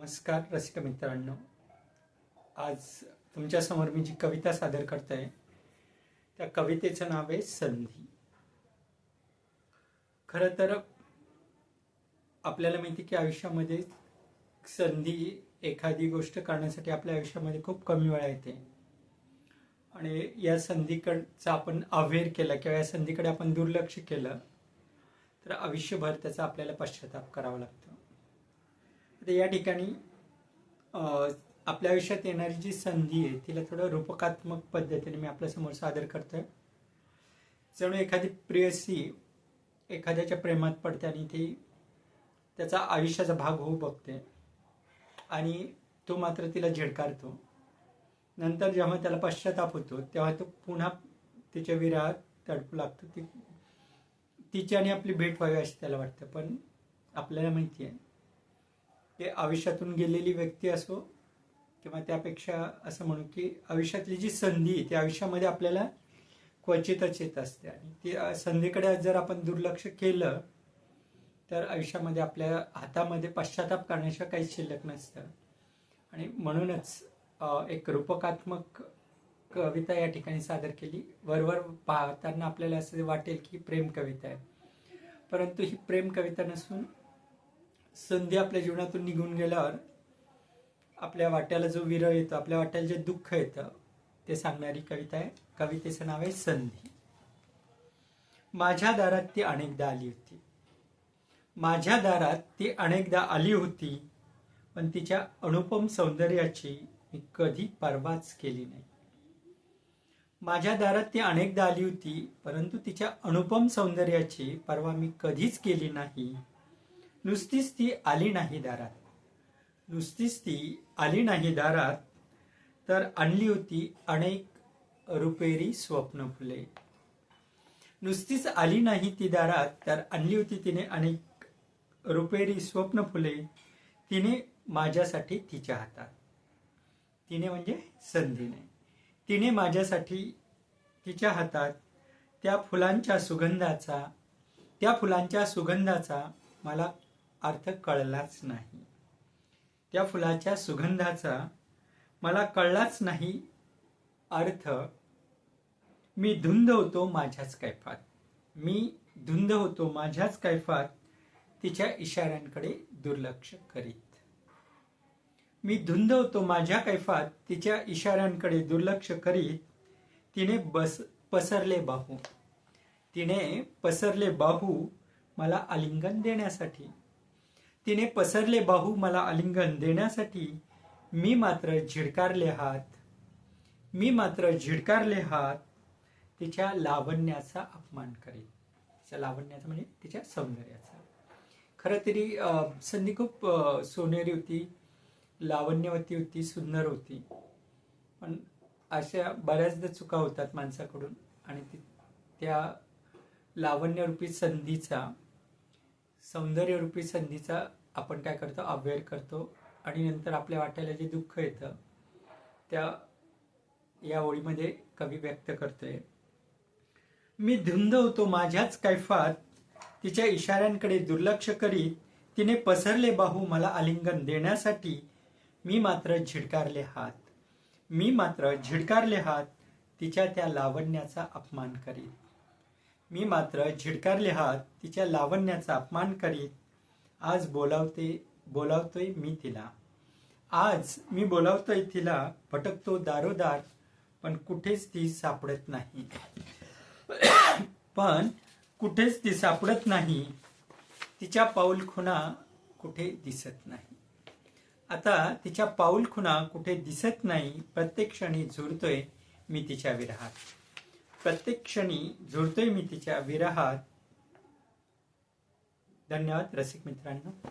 नमस्कार रसिक मित्रांनो. आज तुमच्यासमोर मी जी कविता सादर करत आहे त्या कवितेचं नाव आहे संधी. खरं तर आपल्याला माहिती की आयुष्यामध्ये संधी एखादी गोष्ट करण्यासाठी आपल्या आयुष्यामध्ये खूप कमी वेळा येते. आणि या संधीकडचा आपण अवेअर केला किंवा या संधीकडे आपण दुर्लक्ष केलं तर आयुष्यभर त्याचा आपल्याला पश्चाताप करावा लागतो. आता या ठिकाणी आपल्या आयुष्यात येणारी जी संधी आहे तिला थोडं रूपकात्मक पद्धतीने मी आपल्यासमोर सादर करतोय. जणू एखादी प्रेयसी एखाद्याच्या प्रेमात पडते आणि ती त्याचा आयुष्याचा भाग होऊ बघते आणि तो मात्र तिला झिडकारतो. नंतर जेव्हा त्याला पश्चाताप होतो तेव्हा तो पुन्हा तिच्या विरात तडपू लागतो. ती तिची आणि आपली भेट व्हावी अशी त्याला वाटतं पण आपल्याला माहिती आहे ते आयुष्यातून गेलेली व्यक्ती असो किंवा त्यापेक्षा असं म्हणू की आयुष्यातली जी संधी आहे ती आयुष्यामध्ये आपल्याला क्वचितच येत असते. आणि ती संधीकडे जर आपण दुर्लक्ष केलं तर आयुष्यामध्ये आपल्या हातामध्ये पश्चाताप करण्याशिवाय काहीच शिल्लक नसतं. आणि म्हणूनच एक रूपकात्मक कविता या ठिकाणी सादर केली. वरवर पाहताना आपल्याला असं वाटेल की प्रेम कविता आहे. परंतु ही प्रेम कविता नसून संधी आपल्या जीवनातून निघून गेल्यावर आपल्या वाट्याला जो विरळ येतो आपल्या वाट्याला जे दुःख येतं ते सांगणारी कविता आहे. कवितेचं नाव आहे संधी. माझ्या दारात ती अनेकदा आली होती. माझ्या दारात ती अनेकदा आली होती पण तिच्या अनुपम सौंदर्याची मी कधी परवाच केली नाही. माझ्या दारात ती अनेकदा आली होती परंतु तिच्या अनुपम सौंदर्याची परवा मी कधीच केली नाही. नुसतीच ती आली नाही दारात. नुसतीच ती आली नाही दारात तर आणली होती अनेक रुपेरी स्वप्न फुले. नुसतीच आली नाही ती दारात तर आणली होती तिने अनेक रुपेरी स्वप्न फुले. तिने माझ्यासाठी तिच्या हातात. तिने म्हणजे संधीने. तिने माझ्यासाठी तिच्या हातात त्या फुलांच्या सुगंधाचा त्या फुलांच्या सुगंधाचा मला अर्थ कळलाच नाही. त्या फुलाच्या सुगंधाचा मला कळलाच नाही अर्थ. मी धुंद होतो माझ्याच कैफात. मी धुंद होतो माझ्याच कैफात तिच्या इशाऱ्यांकडे दुर्लक्ष करीत. मी धुंद होतो माझ्या कैफात तिच्या इशाऱ्यांकडे दुर्लक्ष करीत. तिने बस पसरले बाहू. तिने पसरले बाहू मला आलिंगन देण्यासाठी. तिने पसरले बाहू मला आलिंगन देण्यासाठी. मी मात्र झिडकारले हात. मी मात्र झिडकारले हात. तिच्या लावण्याचा अपमान करेल. तिच्या लावण्याचा म्हणजे तिच्या सौंदर्याचा. खरं तरी संधी खूप सोनेरी होती लावण्यवती होती सुंदर होती. पण अशा बऱ्याचदा चुका होतात माणसाकडून आणि ती त्या लावण्यरूपी संधीचा सौंदर्यरूपी संधीचा आपण काय करतो? अवेअर करतो. आणि नंतर आपल्या वाट्याला जे दुःख येतं त्या या ओळीमध्ये कवी व्यक्त करतोय. मी धुंद होतो माझ्याच कैफात. तिच्या इशाऱ्यांकडे दुर्लक्ष करीत तिने पसरले बाहू मला आलिंगन देण्यासाठी. मी मात्र झिडकारले हात. मी मात्र झिडकारले हात. तिच्या त्या लावण्याचा अपमान करीत. मी मात्र झिडकारले हात तिच्या लावण्याचा अपमान करीत आज बोलावते बोलावतोय मी तिला. आज मी बोलावतोय तिला भटकतो दारोदार पण कुठेच ती सापडत नाही. पण कुठेच ती सापडत नाही तिच्या पाऊल खुणा कुठे दिसत नाही. आता तिच्या पाऊल खुणा कुठे दिसत नाही प्रत्येक क्षणी झुरतोय मी तिच्या विरहात. प्रत्येक क्षणी झुरतोय मी तिच्या विरहात. धन्यवाद रसिक मित्रांनो.